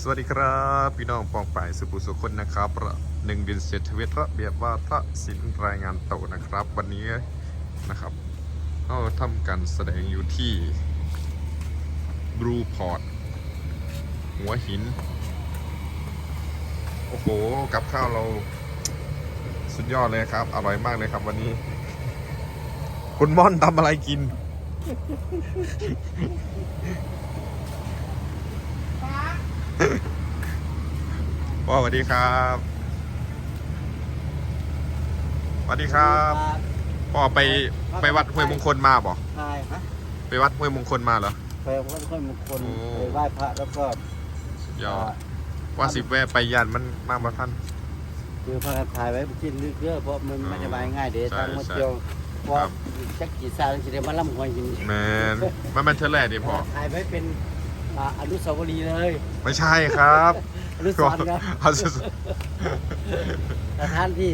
สวัสดีครับ พี่น้องปองป่ายสุปุสุคนนะครับระหนึ่งเดือนเศรษฐวิทระเบียบว่าพระศิลป์รายงานโตนะครับ วันนี้นะครับเราทำการแสดงอยู่ที่บรูพอร์ตหัวหิน โอ้โห กับข้าวเราสุดยอดเลยครับ อร่อยมากเลยครับวันนี้ คุณม่อนทำอะไรกิน พ่อสวัสดีครับสวัสดีครับพ่อไปไปวัดห้วยมงคลมาบ่ใช่ฮะไปวัดห้วยมงคลมาเหรอไปวัดห้วยมงคลโอ้ไปไหว้พระแล้วก็ยอดว่าสิบแวะไปยันมันมาบ่ท่านคือพากันถ่ายไว้กินเรื่อยๆเพราะมันไม่สบายง่ายเดี๋ยวใช่ตั้งมาใช่เที่ยวเพราะครับจักกี่ซาจะได้มาล่ำหวยกินแมนมันเป็นเทอร์แลนด์ดิพ่อถ่ายไว้เป็น อ่าอนุสาวรีย์เลย ไม่ใช่ครับอนุสรณ์ครับเอาสสถานที่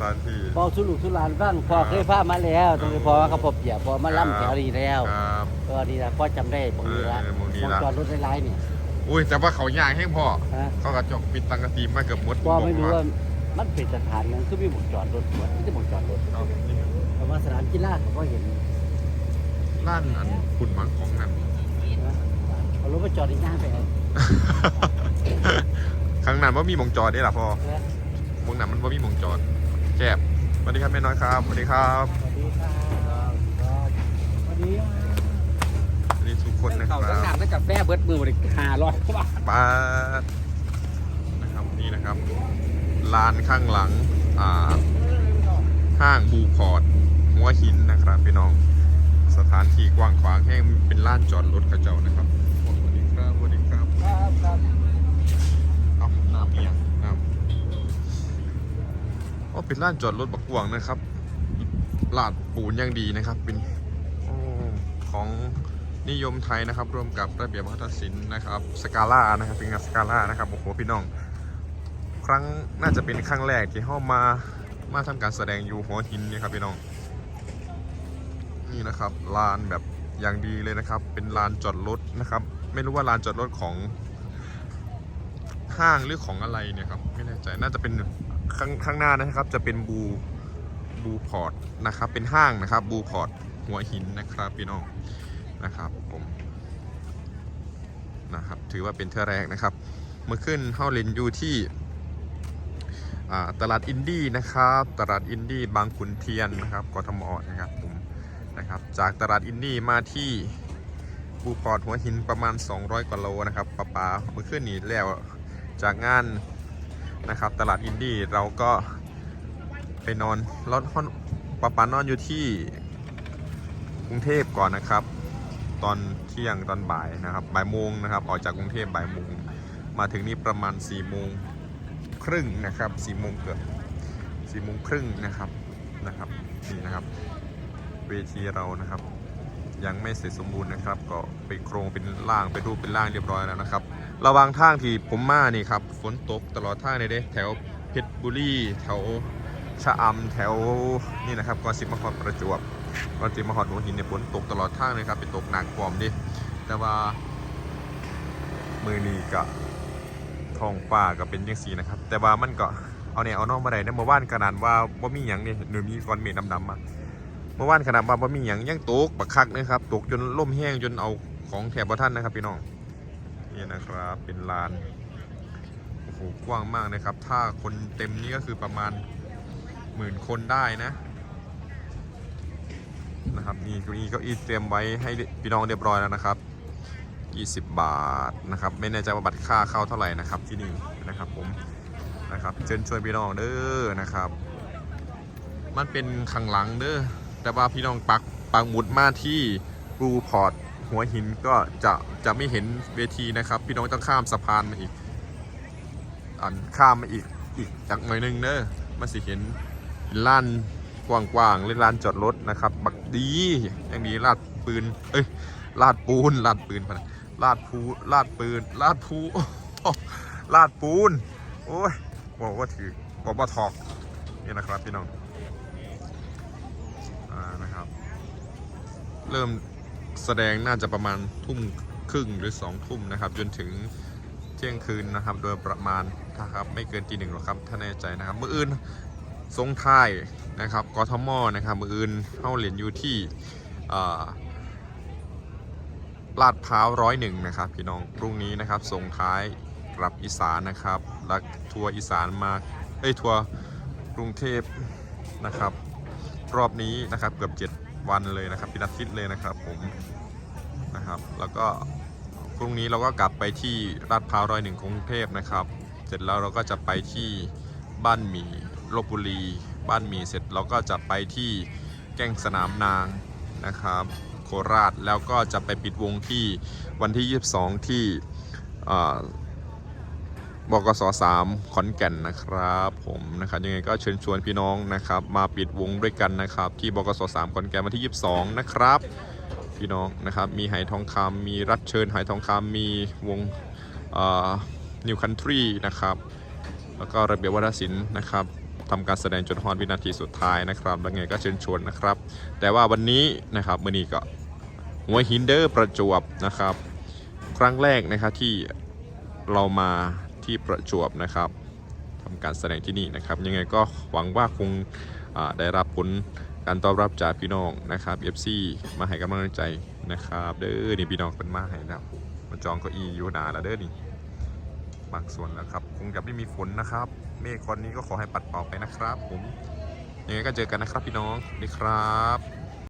ถานที่บอกสุลุกสุลานบ้างพอเคยพามาแล้วตรงนี้พอว่าเขาพบเปียพอมาล่ำแถวนี้แล้วครับก็นี่ละพ่อจำได้ตรงนี้ละเออหมู่นี้วงละจอดรถไร้ๆเนี่ยอุ้ยแต่ว่าเขาย่างแห้งพ่อฮะเขากระจกปิดตังกะตีมาเกือบหมดก็ไม่รู้ว่ามันเป็นสถานนั้นคือมีหมวกจอดรถหัวที่จะหมวกจอดรถครับนี่แต่ว่าสนามกีฬาเขาก็เห็นร้านอันคุณมังของนั่นนะเอารถ มาจอดอีกหน้าไปเอาข้างนั้นว่ามีหมองจอดได้หรอพ่อเออวงนั้นมันว่ามีหมองจอดแคบสวัสดีครับแม่น้อยครับสวัสดีครับสวัสดีครับสวัสดีสวัสดีทุกคนนะคเขารัตั้งนานบตั้งกาแฟเบิดมือเลยห้าร้อยกว่าบาทบาสนะครับนี่นะครับลานข้างหลังอ่าห้างบูพอร์ตหัวหินนะครับพี่น้อง สถานที่กว้างขวางแห้งเป็นลานจอดรถกระเจ้านะครับ เอาน้ำเมียน้ำอ๋อเป็นลานจอดรถบักกวางนะครับลาดปูนอย่างดีนะครับ เป็นโอ้ของนิยมไทยนะครับร่วมกับระเบียบวัฒนศิลป์นะครับสกาล่านะครับเป็นงานสกาล่านะครับโอ้โหพี่น้อง ครั้งน่าจะเป็นครั้งแรกที่เข้ามามาทำการแสดงอยู่หัวหินนี่ครับพี่น้อง นี่นะครับลานแบบอย่างดีเลยนะครับ เป็นลานจอดรถนะครับ ไม่รู้ว่าลานจอดรถของ ห้างหรือของอะไรเนี่ยครับไม่แน่ใจน่าจะเป็นข้างข้างหน้านะครับ จะเป็นบูบูพอร์ตนะครับเป็นห้างนะครับบูพอร์ตหัวหินนะครับพี่น้องนะครับผมนะครับถือว่าเป็นเท่าแรกนะครับ เมื่อขึ้นเฮาเลนอยู่ที่ตลาดอินดี้นะครับ ตลาดอินดี้บางขุนเทียนนะครับกทมนะครับผมนะครับ จากตลาดอินดี้มาที่บูพอร์ตหัวหินประมาณ 200 กว่าโลนะครับปะปาเมื่อขึ้นนี้แล้ว จากงานนะครับตลาดอินดี้เราก็ไปนอนรถห้อปะปานอนอยู่ที่กรุงเทพก่อนนะครับ ตอนเที่ยงตอนบ่ายนะครับบ่ายโมงนะครับ ออกจากกรุงเทพบ่ายโมงมาถึงนี่ประมาณ4ี่โมงครึ่งนะครับ4ี่โมงเกือบสี่โมงครึ่งนะครับนะครับนี่นะครับ เวทีเรานะครับ ยังไม่เสร็จสมบูรณ์นะครับ ก็ไปโครงเป็นร่างไปรูปเป็นร่างเรียบร้อยแล้วนะครับ ระว่างทางที่ผมมานี่ครับฝนตกตลอดทางเลยเด้แถวเพชรบุรีแถวชะอำแถวนี่นะครับก่อนสิมาฮอดประจวบก่อนสิมาฮอดหัวหินเนี่ยฝนตกตลอดทางเลยครับเป็นตกหนักกวอมดิแต่ว่ามือนี้ก็ท้องฟ้าก็เป็นยังสีนะครับ แต่ว่ามันก็เอาเนี่ยเอานอกมาได้นะเมื่อวานขนาดว่าบ่มีหยังเนี่ยหนูมีก้อนเมฆดำๆมาเมื่อวานขนาดว่าบ่มีหยังยังตกบักคักนะครับตกจนล่มแห้งจนเอาของแถบบ่ท่านนะครับพี่น้อง นี่นะครับเป็นลานโอ้โหกว้างมากนะครับ ถ้าคนเต็มนี่ก็คือประมาณหมื่นคนได้นะนะครับนี่เก็อีเก็อีเตรียมไว้ให้พี่น้องเรียบร้อยแล้วนะครับ 20 บาทนะครับ ไม่แน่ใจว่าบัตรค่าเข้าเท่าไหร่นะครับที่นี่นะครับผมนะครับเชิญชวนพี่น้องเด้อนะครับ มันเป็นขังหลังเด้อแต่ว่าพี่น้องปักปักหมุดมาที่รูพอร์ต หัวหินก็จะจะไม่เห็นเวทีนะครับ พี่น้องต้องข้ามสะพานมาอีกอันข้ามมาอีกอีกจากหน่อยนึงเด้อมาสิเห็นลานกว้างๆหรือลานจอดรถนะครับ บักดีอย่างนี้ลาดปืนเอ้ยลาดปูนลาดปืนพนะลาดภูลาดปืนลาดภูลาดปูนโอ้ยบอกว่าถือบอกว่าถอกนี่นะครับพี่น้องอ่านะครับ เริ่ม แสดงน่าจะประมาณทุ่มครึ่งหรือสองทุ่มนะครับ จนถึงเที่ยงคืนนะครับ โดยประมาณนะครับไม่เกินตีหนึ่งหรอกครับถ้าแน่ใจนะครับมืออื่นทรงท้ายนะครับกทมนะครับมืออื่นเข้าเหรียญอยู่ที่ลาดพร้าวร้อยหนึ่งนะครับพี่น้องพรุ่งนี้นะครับส่งท้ายกลับอีสานนะครับแล้วทัวร์อีสานมาเอ้ยทัวร์กรุงเทพนะครับ รอบนี้นะครับเกือบ7 วันเลยนะครับเป็นอาทิตย์เลยนะครับผมนะครับ แล้วก็พรุ่งนี้เราก็กลับไปที่ลาดพร้าวร้อยหนึ่งกรุงเทพนะครับ เสร็จแล้วเราก็จะไปที่บ้านหมีลบบุรี บ้านหมีเสร็จเราก็จะไปที่แก้งสนามนางนะครับ โคราชแล้วก็จะไปปิดวงที่วันที่ 22 ที่อ่า บกส3ขอนแก่นนะครับผมนะครับยังไงก็เชิญชวนพี่น้องนะครับ มาปิดวงด้วยกันนะครับ ที่บกส3ขอนแก่นวันที่ 22 นะครับ พี่น้องนะครับมีไหทองคำมีรับเชิญไหทองคำมีวงนิวคันทรีนะครับแล้วก็ระเบียบวัฒนศิลป์นะครับทำการแสดงจนฮอนวินาทีสุดท้ายนะครับแล้วไงก็เชิญชวนนะครับ แต่ว่าวันนี้นะครับมื่อนี้ก็หัวหินเดอร์ประจวบนะครับ ครั้งแรกนะครับที่เรามา ที่ประจวบนะครับทำการแสดงที่นี่นะครับ ยังไงก็หวังว่าคงได้รับผลการตอบรับจากพี่น้องนะครับ FC มาให้กำลังใจนะครับเด้อนี่พี่น้องเป็นมาให้แล้วมาจองเก้าอี้อยู่นาแล้วเด้อนี่บางส่วนแล้วครับ คงจะไม่มีฝนนะครับ เมฆวันนี้ก็ขอให้ปัดเป่าไปนะครับ ผมยังไงก็เจอกันนะครับพี่น้องสวัสดีครับ